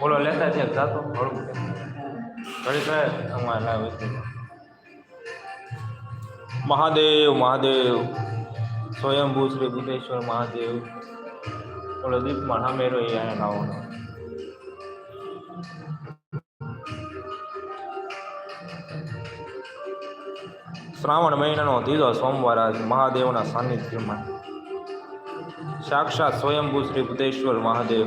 Follow લેતા છે, જાતો હળવું ઘડી કહે અમારે ના છે મહાદેવ મહાદેવ. સ્વયંભૂ શ્રી બુદ્ધેશ્વર મહાદેવ. ઓલો દીપમાં રહ્યો એ અહીંયા નાવાનો. શ્રાવણ મહિનાનો ત્રીજો સોમવાર આજ મહાદેવના સાનિધ્યમાં. સાક્ષાત સ્વયંભૂ શ્રી બુદ્ધેશ્વર મહાદેવ.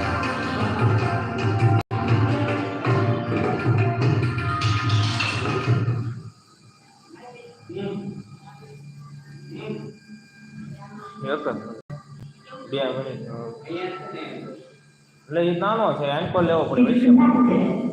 બે મિનિટ એટલે એ નાનો છે એન્કર લેવો પડે વૈશ્ય